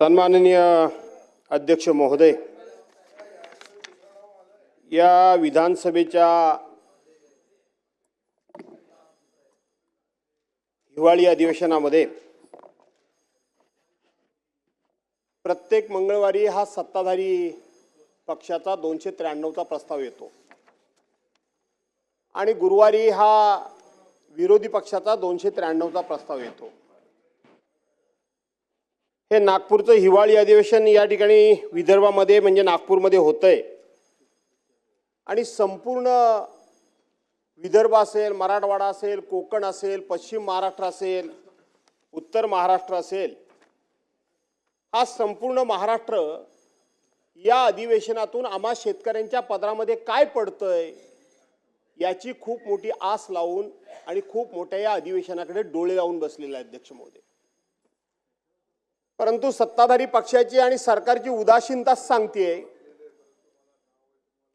सन्माननीय अध्यक्ष महोदय या विधानसभेच्या हिवाळी अधिवेशनामध्ये प्रत्येक मंगळवारी हा सत्ताधारी पक्षाचा दोनशे त्र्याण्णवचा प्रस्ताव येतो. आणि गुरुवारी हा विरोधी पक्षाचा दोनशे त्र्याण्णवचा प्रस्ताव येतो. हे नागपूरचं हिवाळी अधिवेशन या ठिकाणी विदर्भामध्ये म्हणजे नागपूरमध्ये होतंय. आणि संपूर्ण विदर्भ असेल मराठवाडा असेल कोकण असेल पश्चिम महाराष्ट्र असेल उत्तर महाराष्ट्र असेल हा संपूर्ण महाराष्ट्र या अधिवेशनातून आम्हा शेतकऱ्यांच्या पदरामध्ये काय पडतंय याची खूप मोठी आस लावून आणि खूप मोठ्या या अधिवेशनाकडे डोळे लावून बसलेला आहे अध्यक्ष महोदय. परंतु सत्ताधारी पक्षाची आणि सरकारची उदासीनता सांगतेय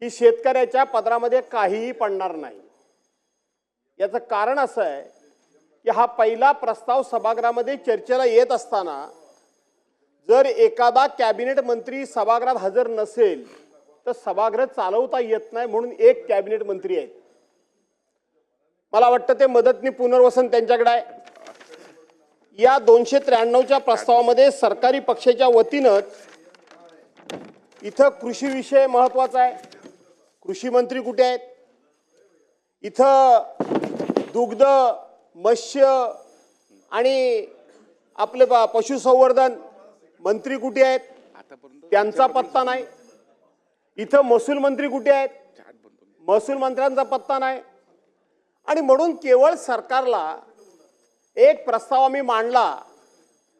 की शेतकऱ्याच्या पदरामध्ये काहीही पडणार नाही. याचं कारण असं आहे की हा पहिला प्रस्ताव सभागृहामध्ये चर्चेला येत असताना जर एखादा कॅबिनेट मंत्री सभागृहात हजर नसेल तर सभागृह चालवता येत नाही म्हणून एक कॅबिनेट मंत्री आहेत. मला वाटतं ते मदतनी पुनर्वसन त्यांच्याकडे आहे. या दोनशे त्र्याण्णवच्या प्रस्तावामध्ये सरकारी पक्षाच्या वतीनं इथं कृषी विषय महत्त्वाचा आहे. कृषी मंत्री कुठे आहेत? इथं दुग्ध मत्स्य आणि आपले प- पशुसंवर्धन मंत्री कुठे आहेत? त्यांचा पत्ता नाही. इथं महसूल मंत्री कुठे आहेत? महसूल मंत्र्यांचा पत्ता नाही. आणि म्हणून केवळ सरकारला एक प्रस्ताव आम्ही मांडला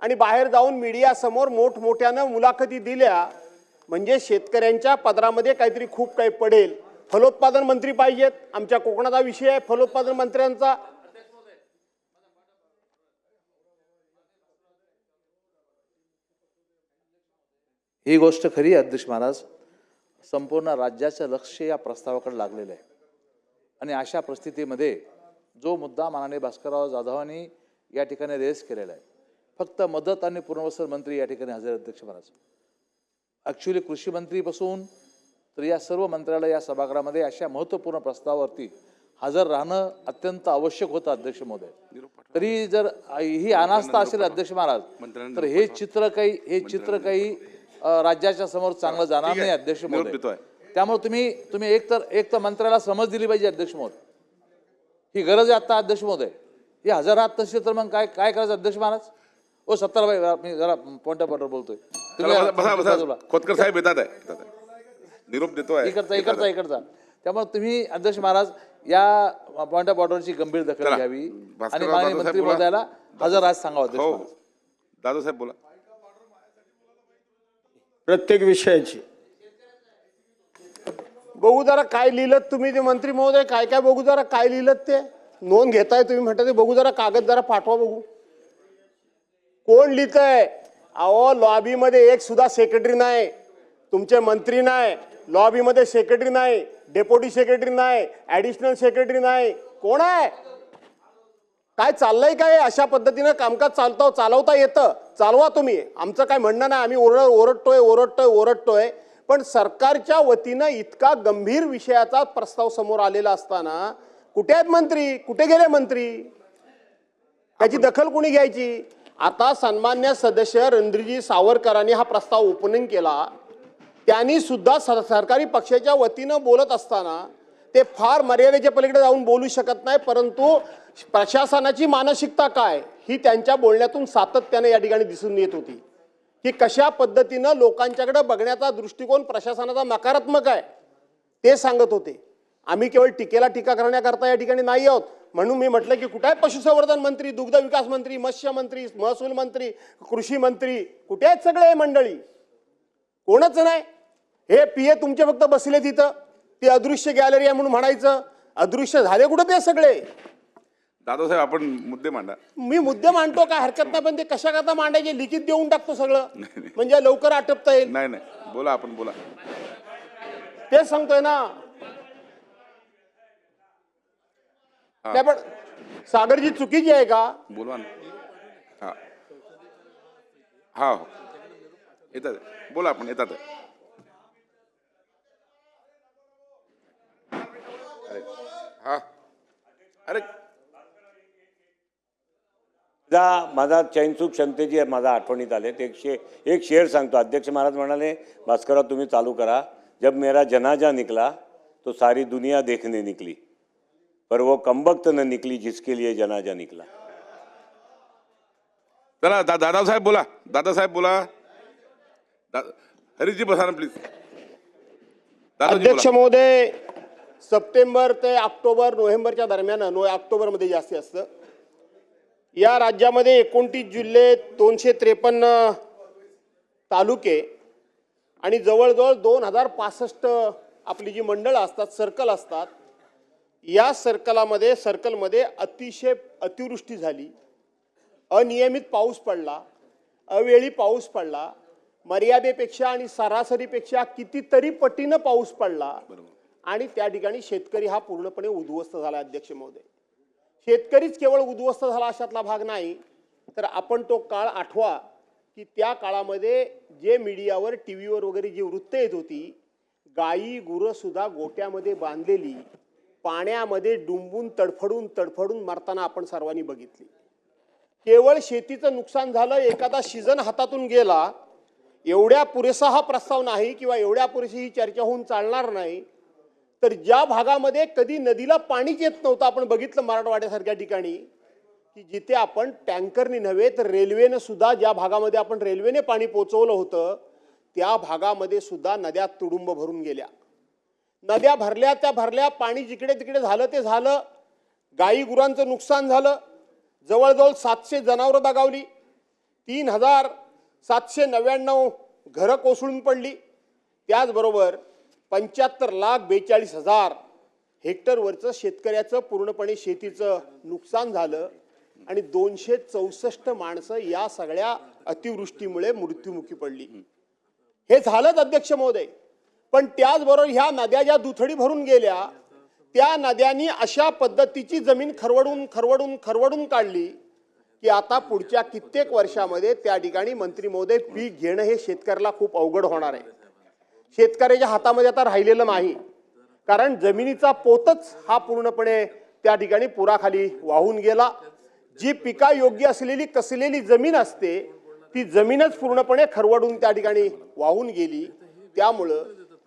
आणि बाहेर जाऊन मीडियासमोर मोठमोठ्यानं मुलाखती दिल्या. म्हणजे शेतकऱ्यांच्या पदरामध्ये काहीतरी खूप काही पडेल. फलोत्पादन मंत्री पाहिजेत. आमच्या कोकणाचा विषय आहे फलोत्पादन मंत्र्यांचा. ही गोष्ट खरी आहे अध्यक्ष महाराज. संपूर्ण राज्याचं लक्ष या प्रस्तावाकडे लागलेलं आहे. आणि अशा परिस्थितीमध्ये जो मुद्दा माननीय भास्करराव जाधवांनी या ठिकाणी रेस केलेला आहे. फक्त मदत आणि पुनर्वसन मंत्री या ठिकाणी हजर अध्यक्ष महाराज ॲक्च्युली कृषी मंत्रीपासून तर या सर्व मंत्र्याला या सभागृहामध्ये अशा महत्त्वपूर्ण प्रस्तावावरती हजर राहणं अत्यंत आवश्यक होतं अध्यक्ष महोदय. तरी जर ही अनास्था असेल अध्यक्ष महाराज तर हे चित्र काही हे चित्र काही राज्याच्या समोर चांगलं जाणार नाही अध्यक्ष महोदय. त्यामुळे तुम्ही तुम्ही एक तर एक तर मंत्र्याला समज दिली पाहिजे अध्यक्ष महोदय. ही गरज आहे आता अध्यक्ष महोदय. ही हजार आहात तसे तर मग काय काय करायचं अध्यक्ष महाराज? ओ सत्तारबाई मी जरा पॉइंट ऑफ ऑर्डर बोलतोय. तुम्ही चला, बसा बसा बाजूला. बसा. खोतकर साहेब येतात आहे. येतात आहे. निरोप देतोय इकडचा इकडचा इकडचा. त्यामुळे तुम्ही अध्यक्ष महाराज या पॉइंट ऑफ ऑर्डरची गंभीर दखल चला. घ्यावी. आणि भास्करराव माननीय जाधव मंत्री साहेब बोला. महोदयाला हजर आज सांगावं अध्यक्ष हो. महाराज. दादा साहेब बोला. प्रत्येक विषयाची. बघू जरा काय लिहिलं तुम्ही ते मंत्री महोदय काय काय बघू जरा काय लिहिलं ते. नोंद घेताय तुम्ही म्हणता ते बघू जरा कागद जरा पाठवा बघू. कोण लिहितंय? अहो लॉबीमध्ये एक सुद्धा सेक्रेटरी नाही. तुमचे मंत्री नाही. लॉबीमध्ये सेक्रेटरी नाही. डेप्युटी सेक्रेटरी नाही. ॲडिशनल सेक्रेटरी नाही. कोण आहे? काय चाललंय काय? अशा पद्धतीनं कामकाज चालतं चालवता येतं. चालवा तुम्ही. आमचं काय म्हणणं नाही. आम्ही ओरड ओरडतोय ओरडतोय ओरडतोय. पण सरकारच्या वतीनं इतका गंभीर विषयाचा प्रस्ताव समोर आलेला असताना कुठे आहेत मंत्री? कुठे गेले मंत्री? त्याची दखल कुणी घ्यायची? आता सन्मान्य सदस्य रणधीरजी सावरकरांनी हा प्रस्ताव ओपनिंग केला. त्यांनी सुद्धा सर- सरकारी पक्षाच्या वतीनं बोलत असताना ते फार मर्यादेच्या पलीकडे जाऊन बोलू शकत नाही परंतु प्रशासनाची मानसिकता काय ही त्यांच्या बोलण्यातून सातत्याने या ठिकाणी दिसून येत होती. की कशा पद्धतीनं लोकांच्याकडे बघण्याचा दृष्टिकोन प्रशासनाचा नकारात्मक आहे ते सांगत होते. आम्ही केवळ टीकेला टीका करण्याकरता या ठिकाणी नाही आहोत. म्हणून मी म्हटलं की कुठे आहे पशुसंवर्धन मंत्री दुग्ध विकास मंत्री मत्स्य मंत्री महसूल मंत्री कृषी मंत्री? कुठे आहेत सगळे मंडळी? कोणच नाही? हे पिये तुमचे फक्त बसले तिथं. ती अदृश्य गॅलरी आहे म्हणून म्हणायचं. अदृश्य झाले कुठं ते सगळे? दादा साहेब आपण मुद्दे मांडा. मी मुद्दे मांडतो काय हरकत नाही पण ते कशा करता मांडायचे? लिखित देऊन टाकतो सगळं. म्हणजे लवकर आटपता येईल. नाही नाही. बोला आपण बोला. तेच सांगतोय ना नाही पण सागरजी चुकीची आहे का? बोलवा ना. हा. हा हो. येतात. बोला आपण येतात. अरे हा. अरे. माझा माझा चैनसूक क्षमतेची माझा आठवणीत आले. ते एक शे एक शेर सांगतो. अध्यक्ष महाराज म्हणाले भास्करराव तुम्ही चालू करा. जब मेरा जनाजा निकला तो सारी दुनिया देखने निकली. पर वो कमबख्त न निकली जिसके लिए जनाजा निकला। चला दा दादासाहेब बोला दादासाहेब बोला। दा हरीशजी बसा ना प्लीज दादाजी अध्यक्ष बोला. महोदय सप्टेंबर ते ऑक्टोबर नोव्हेंबरच्या दरम्यान नो ऑक्टोबरमध्ये जास्त या राज्यामध्ये एकोणतीस जिल्हे दोनशे त्रेपन्न तालुके आणि जवळजवळ दोन हजार पासष्ट आपली जी मंडळं असतात सर्कल असतात या सर्कलामध्ये सर्कलमध्ये अतिशय अतिवृष्टी झाली. अनियमित पाऊस पडला. अवेळी पाऊस पडला. मर्यादेपेक्षा आणि सरासरीपेक्षा कितीतरी पटीनं पाऊस पडला. आणि त्या ठिकाणी शेतकरी हा पूर्णपणे उद्ध्वस्त झाला अध्यक्ष महोदय. शेतकरीच केवळ उद्ध्वस्त झाला अशातला भाग नाही तर आपण तो काळ आठवा की त्या काळामध्ये जे मीडियावर टी व्हीवर वगैरे जी वृत्त येत होती गायी गुरं सुद्धा गोट्यामध्ये बांधलेली पाण्यामध्ये डुंबून तडफडून तडफडून मरताना आपण सर्वांनी बघितली. केवळ शेतीचं नुकसान झालं एखादा सीझन हातातून गेला एवढ्या पुरेसा हा प्रस्ताव नाही किंवा एवढ्या पुरेशी ही चर्चा होऊन चालणार नाही तर ज्या भागामध्ये कधी नदीला पाणीच येत नव्हतं आपण बघितलं मराठवाड्यासारख्या ठिकाणी की जिथे आपण टँकरनी नव्हे तर रेल्वेनं सुद्धा ज्या भागामध्ये आपण रेल्वेने पाणी पोचवलं होतं त्या भागामध्ये सुद्धा नद्या तुडुंब भरून गेल्या. नद्या भरल्या त्या भरल्या पाणी जिकडे तिकडे झालं ते झालं. गाई गुरांचं नुकसान झालं. जवळजवळ सातशे जनावरं दगावली. तीन हजार सातशे नव्याण्णव घरं कोसळून पडली. त्याचबरोबर पंच्याहत्तर लाख बेचाळीस हजार हेक्टरवरचं शेतकऱ्याचं पूर्णपणे शेतीचं नुकसान झालं आणि दोनशे चौसष्ट माणसं या सगळ्या अतिवृष्टीमुळे मृत्युमुखी पडली. हे झालंच अध्यक्ष महोदय. पण त्याचबरोबर ह्या नद्या ज्या दुथडी भरून गेल्या त्या नद्यांनी अशा पद्धतीची जमीन खरवडून खरवडून खरवडून काढली की आता पुढच्या कित्येक वर्षामध्ये त्या ठिकाणी मंत्री महोदय पीक घेणं हे शेतकऱ्याला खूप अवघड होणार आहे. शेतकऱ्याच्या हातामध्ये आता राहिलेलं नाही. कारण जमिनीचा पोतच हा पूर्णपणे त्या ठिकाणी पुराखाली वाहून गेला. जी पिका योग्य असलेली कसलेली जमीन असते ती जमीनच पूर्णपणे खरवडून त्या ठिकाणी वाहून गेली. त्यामुळं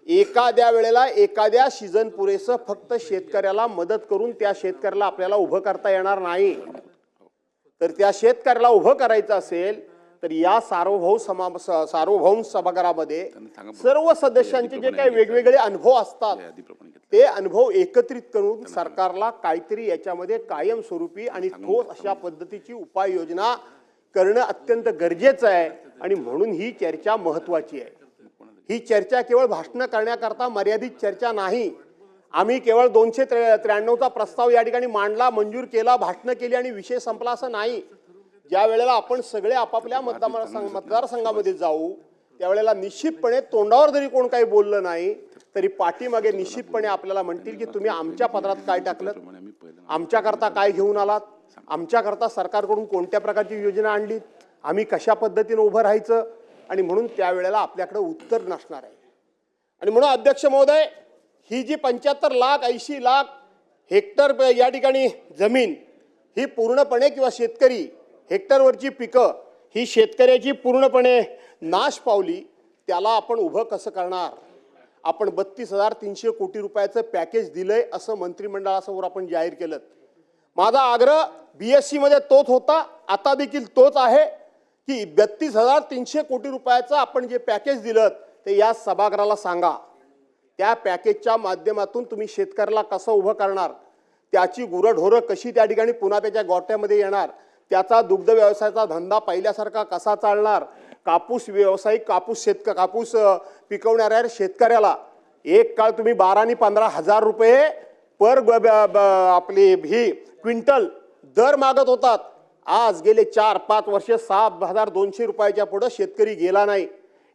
एखाद्या वेळेला एखाद्या सीझन पुरेसं फक्त शेतकऱ्याला मदत करून त्या शेतकऱ्याला आपल्याला उभं करता येणार नाही. तर त्या शेतकऱ्याला उभं करायचं असेल तर या सार्वभौम समा सार्वभौम सभागृहामध्ये सर्व सदस्यांचे जे काही वेगवेगळे अनुभव असतात. ते अनुभव एकत्रित करून सरकारला काहीतरी याच्यामध्ये कायमस्वरूपी आणि ठोस अशा पद्धतीची उपाययोजना करणं अत्यंत गरजेचं आहे आणि म्हणून ही चर्चा महत्वाची आहे. ही चर्चा केवळ भाषणं करण्याकरता मर्यादित चर्चा नाही. आम्ही केवळ दोनशे त्रे त्र्याण्णवचा प्रस्ताव या ठिकाणी मांडला मंजूर केला भाषणं केली आणि विषय संपला असं नाही. ज्या वेळेला आपण सगळे आपापल्या मतदार मतदारसंघामध्ये जाऊ त्यावेळेला निश्चितपणे तोंडावर जरी कोण काही बोललं नाही तरी पाठीमागे निश्चितपणे आपल्याला म्हणतील की तुम्ही आमच्या पत्रात काय टाकलं आमच्याकरता काय घेऊन आलात? आमच्याकरता सरकारकडून कोणत्या प्रकारची योजना आणलीत? आम्ही कशा पद्धतीनं उभं राहायचं? आणि म्हणून त्यावेळेला आपल्याकडे उत्तर नसणार आहे. आणि म्हणून अध्यक्ष महोदय ही जी पंच्याहत्तर लाख ऐंशी लाख हेक्टर या ठिकाणी जमीन ही पूर्णपणे किंवा शेतकरी हेक्टरवरची पिकं ही शेतकऱ्याची पूर्णपणे नाश पावली त्याला आपण उभं कसं करणार? आपण बत्तीस हजार तीनशे कोटी रुपयाचं पॅकेज दिलंय असं मंत्रिमंडळासमोर आपण जाहीर केलं. माझा आग्रह बी एस सीमध्ये तोच होता आता देखील तोच आहे. की बत्तीस हजार तीनशे कोटी रुपयाचं आपण जे पॅकेज दिलं ते या सभागृहाला सांगा. त्या पॅकेजच्या माध्यमातून तुम्ही शेतकऱ्याला कसं उभं करणार? त्याची गुरंढोरं कशी त्या ठिकाणी पुन्हा त्याच्या गोट्यामध्ये येणार? त्याचा दुग्ध व्यवसायाचा धंदा पहिल्यासारखा कसा चालणार? कापूस व्यावसायिक कापूस शेतक कापूस पिकवणाऱ्या शेतकऱ्याला एक काळ तुम्ही बारा आणि पंधरा हजार रुपये पर ब- ब- आपली ही क्विंटल दर मागत होतात. आज गेले चार पाच वर्ष सात हजार दोनशे रुपयाच्या पुढे शेतकरी गेला नाही.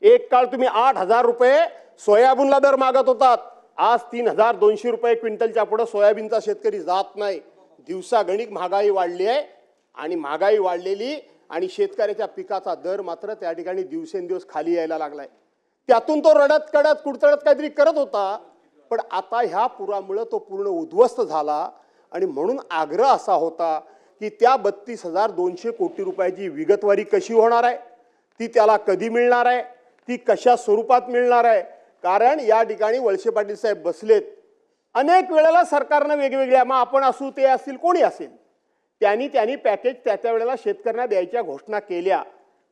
एक काळ तुम्ही आठ हजार रुपये सोयाबीनला दर मागत होतात. आज तीन हजार दोनशे रुपये क्विंटलच्या पुढे सोयाबीनचा शेतकरी जात नाही. दिवसागणिक महागाई वाढली आहे आणि महागाई वाढलेली आणि शेतकऱ्याच्या पिकाचा दर मात्र त्या ठिकाणी दिवसेंदिवस खाली यायला लागलाय. त्यातून तो रडत कडत कुडतडत काहीतरी करत होता पण आता ह्या पुरामुळं तो पूर्ण उद्ध्वस्त झाला आणि म्हणून आग्रह असा होता की त्या बत्तीस हजार दोनशे कोटी रुपयाची विगतवारी कशी होणार आहे? ती त्याला कधी मिळणार आहे? ती कशा स्वरूपात मिळणार आहे? कारण या ठिकाणी वळसे पाटील साहेब बसलेत. अनेक वेळेला सरकारनं वेगवेगळ्या मग आपण असू ते असतील कोणी असेल? त्यांनी त्यांनी पॅकेज त्या त्या वेळेला शेतकऱ्यांना द्यायच्या घोषणा केल्या.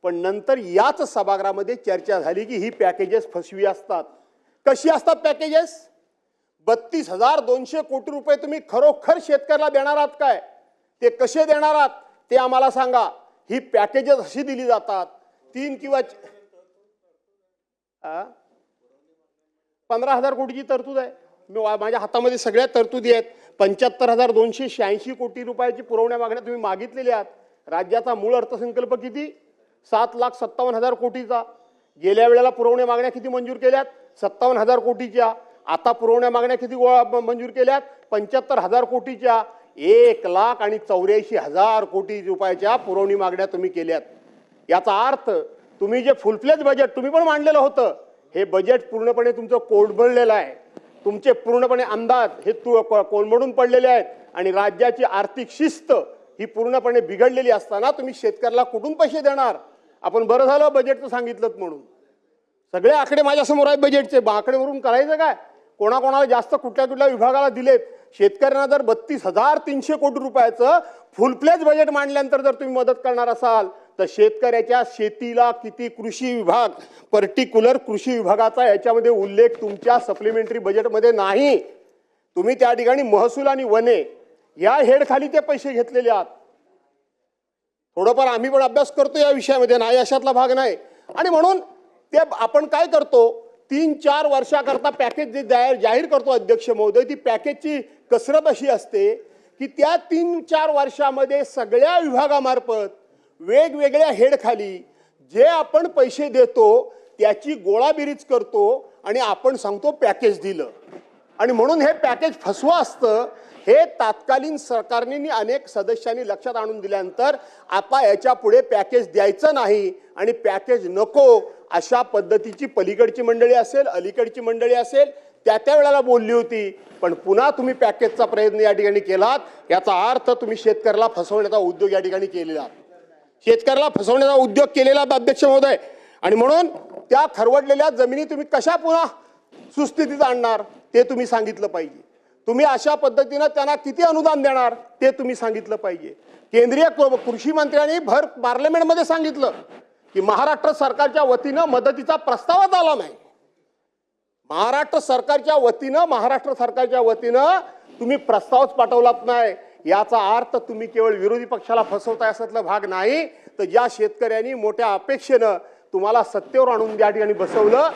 पण नंतर याच सभागृहामध्ये चर्चा झाली की ही पॅकेजेस फसवी असतात. कशी असतात पॅकेजेस बत्तीस हजार दोनशे कोटी रुपये तुम्ही खरोखर शेतकऱ्याला देणार आहात काय? ते कसे देणार आहात ते आम्हाला सांगा. ही पॅकेजेस अशी दिली जातात. तीन किंवा पंधरा हजार कोटीची तरतूद आहे. मी माझ्या हातामध्ये सगळ्या तरतुदी आहेत. पंच्याहत्तर हजार दोनशे शहाऐंशी कोटी रुपयाची पुरवण्या मागण्या तुम्ही मागितलेल्या आहात. राज्याचा मूळ अर्थसंकल्प किती? सात लाख सत्तावन्न हजार कोटीचा. गेल्या वेळेला पुरवण्या मागण्या किती मंजूर केल्यात? सत्तावन्न हजार कोटीच्या. आता पुरवण्या मागण्या किती गोळा मंजूर केल्यात? पंच्याहत्तर हजार कोटीच्या. एक लाख आणि चौऱ्याऐंशी हजार कोटी रुपयाच्या पुरवणी मागण्या तुम्ही केल्यात. याचा अर्थ तुम्ही जे फुलफ्लेज बजेट तुम्ही पण मांडलेलं होतं हे बजेट पूर्णपणे तुमचं कोडबळलेलं आहे. तुमचे पूर्णपणे अंदाज हे तु कोलमडून पडलेले आहेत आणि राज्याची आर्थिक शिस्त ही पूर्णपणे बिघडलेली असताना तुम्ही शेतकऱ्याला कुठून पैसे देणार? आपण बरं झालं बजेटचं सांगितलं म्हणून. सगळे आकडे माझ्यासमोर आहेत बजेटचे आकडेवरून करायचं काय? कोणाकोणाला जास्त कुठल्या कुठल्या विभागाला दिलेत? शेतकऱ्यांना जर बत्तीस हजार तीनशे कोटी रुपयाचं फुल बजेट मांडल्यानंतर जर तुम्ही मदत करणार असाल तर शेतकऱ्याच्या शेतीला किती कृषी विभाग पर्टिक्युलर कृषी विभागाचा याच्यामध्ये उल्लेख तुमच्या सप्लिमेंटरी बजेटमध्ये नाही. तुम्ही त्या ठिकाणी महसूल आणि वने या हेडखाली ते पैसे घेतलेले आहात. थोडंफार आम्ही पण अभ्यास करतो या विषयामध्ये नाही अशातला भाग नाही. आणि म्हणून ते आपण काय करतो तीन चार वर्षाकरता पॅकेज जे जाहीर जाहीर करतो अध्यक्ष महोदय ती पॅकेजची कसरत अशी असते की त्या तीन चार वर्षामध्ये सगळ्या विभागामार्फत वेगवेगळ्या हेडखाली जे आपण पैसे देतो त्याची गोळाबिरीज करतो आणि आपण सांगतो पॅकेज दिलं. आणि म्हणून हे पॅकेज फसवं असतं. हे तात्कालीन सरकारने अनेक सदस्यांनी लक्षात आणून दिल्यानंतर आता याच्यापुढे पॅकेज द्यायचं नाही आणि पॅकेज नको अशा पद्धतीची पलीकडची मंडळी असेल अलीकडची मंडळी असेल त्या त्या वेळेला बोलली होती. पण पुन्हा तुम्ही पॅकेजचा प्रयत्न या ठिकाणी केलात. याचा अर्थ तुम्ही शेतकऱ्याला फसवण्याचा उद्योग या ठिकाणी केलेला. शेतकऱ्याला फसवण्याचा उद्योग केलेला अध्यक्ष महोदय. आणि म्हणून त्या खरवडलेल्या जमिनी तुम्ही कशा पुन्हा सुस्थितीत आणणार ते तुम्ही सांगितलं पाहिजे. तुम्ही अशा पद्धतीनं त्यांना किती अनुदान देणार ते तुम्ही सांगितलं पाहिजे. केंद्रीय कृषी मंत्र्यांनी भर पार्लमेंटमध्ये सांगितलं. की महाराष्ट्र सरकारच्या वतीनं मदतीचा प्रस्तावच आला नाही. महाराष्ट्र सरकारच्या वतीनं महाराष्ट्र सरकारच्या वतीनं तुम्ही प्रस्तावच पाठवलात नाही. याचा अर्थ तुम्ही केवळ विरोधी पक्षाला फसवताय असतला भाग नाही. तर ज्या शेतकऱ्यांनी मोठ्या अपेक्षेनं तुम्हाला सत्तेवर आणून त्या ठिकाणी बसवलं